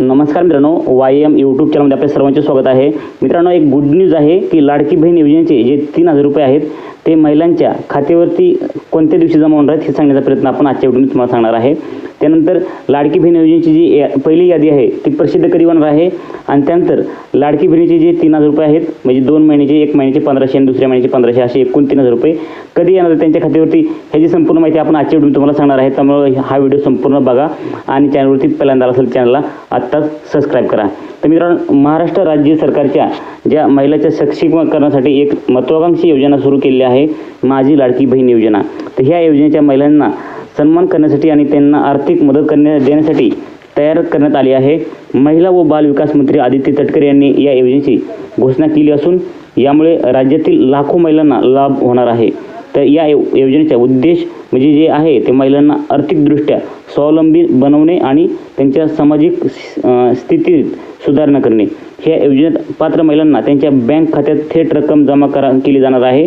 नमस्कार मित्रांनो Y M YouTube चॅनलमध्ये आपल्या सर्वांचे स्वागत आहे. मित्रांनो एक गुड न्यूज आहे की लाडकी बहीण योजनेचे जे तीन हजार रुपये आहेत ते महिलांच्या खात्यावरती कोणत्या दिवशी जमा होणार आहेत हे सांगण्याचा प्रयत्न आपण आजच्या व्हिडिओमध्ये तुम्हाला सांगणार आहे. त्यानंतर लाडकी बहीण योजनेची जी या- पहिली यादी आहे ती प्रसिद्ध कधी होणार आहे? आणि त्यानंतर लाडकी बहिणीचे जे तीन हजार रुपये आहेत म्हणजे दोन महिन्याचे एक महिन्याचे पंधराशे आणि दुसऱ्या महिन्याचे पंधराशे असे एकूण तीन हजार रुपये कधी येणार त्यांच्या खात्यावरती ह्याची संपूर्ण माहिती आपण आजच्या व्हिडिओ तुम्हाला सांगणार आहे. त्यामुळे हा व्हिडिओ संपूर्ण बघा आणि चॅनलवरती पहिल्यांदा असेल चॅनलला आत्ताच सबस्क्राईब करा. तर मित्रांनो महाराष्ट्र राज्य सरकारच्या ज्या महिलाच्या सक्षमीकरणासाठी एक महत्त्वाकांक्षी योजना सुरू केली आहे माझी लाडकी बहीण योजना. तर ह्या योजनेच्या महिलांना सन्मान करण्यासाठी आणि त्यांना आर्थिक मदत करण्या देण्यासाठी तयार करण्यात आली आहे. महिला व बाल विकास मंत्री आदित्य तटकरे यांनी या योजनेची घोषणा केली असून यामुळे राज्यातील लाखो महिलांना लाभ होणार आहे. तर या योजनेचा उद्देश म्हणजे जे आहे ते महिलांना आर्थिकदृष्ट्या स्वावलंबी बनवणे आणि त्यांच्या सामाजिक स्थितीत सुधारणा करणे. ह्या योजनेत पात्र महिलांना त्यांच्या बँक खात्यात थेट रक्कम जमा करा केली जाणार आहे.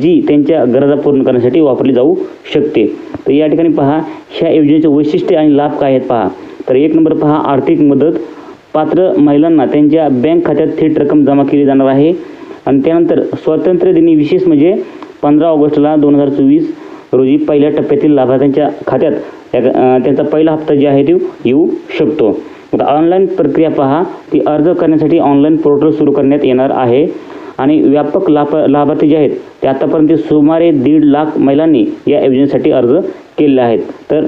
जी त्यांच्या गरजा पूर्ण करण्यासाठी वापरली जाऊ शकते. तर या ठिकाणी पहा ह्या योजनेचे वैशिष्ट्य आणि लाभ काय आहेत पहा. तर एक नंबर पहा आर्थिक मदत. पात्र महिलांना त्यांच्या बँक खात्यात थेट रक्कम जमा केली जाणार आहे. आणि त्यानंतर स्वातंत्र्य दिनी विशेष म्हणजे पंधरा ऑगस्टला दोन हजार चोवीस रोजी पहिल्या टप्प्यातील लाभार्थ्यांच्या खात्यात त्या- त्यांचा पहिला हप्ता जे आहे तो येऊ शकतो. ऑनलाईन प्रक्रिया पहा ती अर्ज करण्यासाठी ऑनलाईन पोर्टल सुरू करण्यात येणार आहे. आणि व्यापक लाभ लाभार्थी जे आहेत ते आतापर्यंत सुमारे दीड लाख महिलांनी या योजनेसाठी अर्ज केलेले आहेत. तर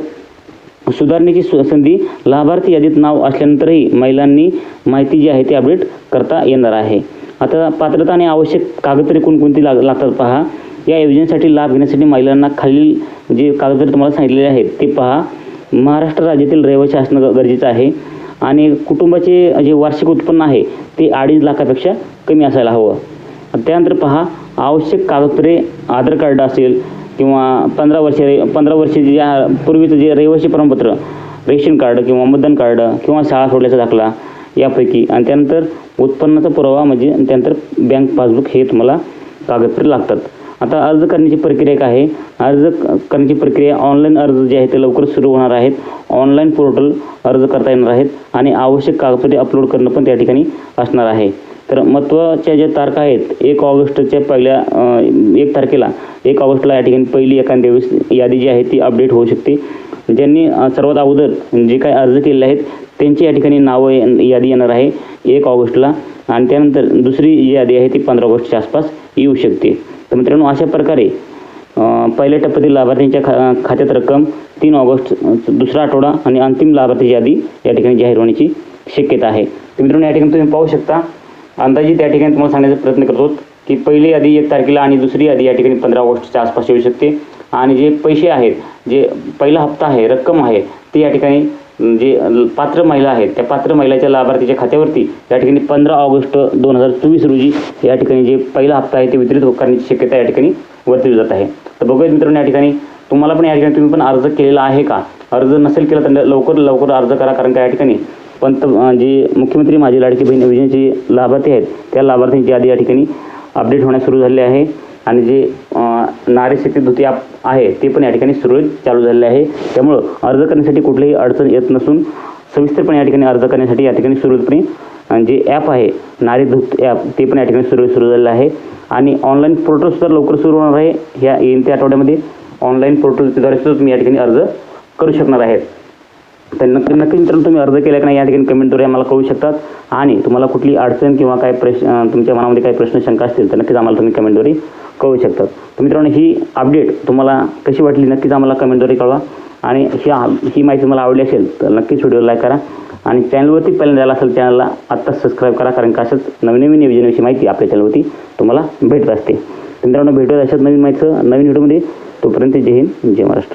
सुधारणेची सु- संधी लाभार्थी यादीत नाव असल्यानंतरही महिलांनी माहिती जी आहे ती अपडेट करता येणार आहे. आता पात्रता आणि आवश्यक कागदपत्रे कोणकोणती लाग लागतात पहा. या योजनेसाठी लाभ घेण्यासाठी महिलांना खालील जे कागदपत्रे तुम्हाला सांगितलेले आहेत ते पहा. महाराष्ट्र राज्यातील रहिवासी असणं गरजेचं आहे आणि कुटुंबाचे जे वार्षिक उत्पन्न आहे ते अडीच लाखापेक्षा कमी असायला हवं. त्यानंतर पहा आवश्यक कागदपत्रे आधार कार्ड असेल किंवा पंधरा वर्षे पंधरा वर्षे जे पूर्वीचं जे रहिवासी प्रमाणपत्र रेशन कार्ड किंवा मतदान कार्ड किंवा शाळा सोडल्याचा दाखला यापैकी. आणि त्यानंतर उत्पन्नाचा पुरावा म्हणजे त्यानंतर बँक पासबुक हे तुम्हाला कागदपत्रे लागतात. आता अर्ज करण्याची प्रक्रिया काय आहे. अर्ज क- करण्याची प्रक्रिया ऑनलाईन अर्ज जे आहे ते लवकर सुरू होणार आहेत. ऑनलाईन पोर्टल अर्ज करता येणार आहेत आणि आवश्यक कागदपत्रे अपलोड करणं पण त्या ठिकाणी असणार आहे. तर महत्त्वाच्या ज्या तारखा आहेत एक ऑगस्टच्या पहिल्या एक तारखेला एक ऑगस्टला या ठिकाणी पहिली एखाद्या दिवस यादी जी आहे ती अपडेट होऊ शकते. ज्यांनी सर्वात अगोदर जे काही अर्ज केलेले आहेत त्यांची या ठिकाणी नावं यादी येणार आहे एक ऑगस्टला. आणि त्यानंतर दुसरी जी यादी आहे ती पंधरा ऑगस्टच्या आसपास येऊ शकते. तर मित्रांनो अशा प्रकारे पहिल्या टप्प्यातील लाभार्थ्यांच्या खा खात्यात रक्कम तीन ऑगस्ट दुसरा आठवडा आणि अंतिम लाभार्थीची यादी या ठिकाणी जाहीर होण्याची शक्यता आहे. तर मित्रांनो या ठिकाणी तुम्ही पाहू शकता अंदाजे त्या ठिकाणी तुम्हाला सांगण्याचा प्रयत्न करतो की पहिली यादी एक तारखेला आणि दुसरी यादी या ठिकाणी पंधरा ऑगस्टच्या आसपास येऊ शकते. आणि जे पैसे आहेत जे पहिला हप्ता आहे रक्कम आहे ते या ठिकाणी जे पात्र महिला आहेत त्या पात्र महिलाच्या लाभार्थीच्या खात्यावरती या ठिकाणी पंधरा ऑगस्ट दोन हजार चोवीस रोजी या ठिकाणी जे पहिला हप्ता आहे ते वितरित करण्याची शक्यता या ठिकाणी वर्तवली जात आहे. तर बघूयात मित्रांनो या ठिकाणी तुम्हाला पण या ठिकाणी तुम्ही पण अर्ज केलेला आहे का? अर्ज नसेल केला तर लवकर लवकर अर्ज करा कारण का या ठिकाणी पंत जी जे मुख्यमंत्री माझी लाडकी बहीण योजनेचे लाभार्थी आहेत त्या लाभार्थ्यांची यादी या ठिकाणी अपडेट होण्यास सुरू झाले आहे. आणि जे नारी शक्ती धुती ॲप आहे ते पण या ठिकाणी सुरळीत चालू झालेले आहे. त्यामुळं अर्ज करण्यासाठी कुठलीही अडचण येत नसून सविस्तरपणे या ठिकाणी अर्ज करण्यासाठी या ठिकाणी सुरळीतपणे जे ॲप आहे नारी धूत ॲप ते पण या ठिकाणी सुरळीत सुरू झालेलं आहे. आणि ऑनलाईन पोर्टलसुद्धा लवकर सुरू होणार आहे. ह्या येईन त्या आठवड्यामध्ये ऑनलाईन पोर्टलद्वारे सुद्धा तुम्ही या ठिकाणी अर्ज करू शकणार आहेत. तर नक्की नक्की मित्रांनो तुम्ही अर्ज केला की नाही या ठिकाणी कमेंटद्वारे आम्हाला कळू शकतात. आणि तुम्हाला कुठली अडचण किंवा काय प्रश्न तुमच्या मनामध्ये काही प्रश्न शंका असतील तर नक्कीच आम्हाला तुम्ही कमेंटद्वारे कळू शकतात. तर मित्रांनो ही अपडेट तुम्हाला कशी वाटली नक्कीच आम्हाला कमेंटद्वारे कळवा. आणि ही ही माहिती तुम्हाला आवडली असेल तर नक्कीच व्हिडिओ लाईक करा. आणि चॅनलवरती पहिल्यांदा आला असेल चॅनलला आत्ताच सबस्क्राईब करा कारण का अशाच नवीन नवीन योजनेविषयी माहिती आपल्या चॅनलवरती तुम्हाला भेटत असते. मित्रांनो भेटूया अशाच नवीन माहिती नवीन व्हिडिओमध्ये तोपर्यंत जय हिंद जय महाराष्ट्र.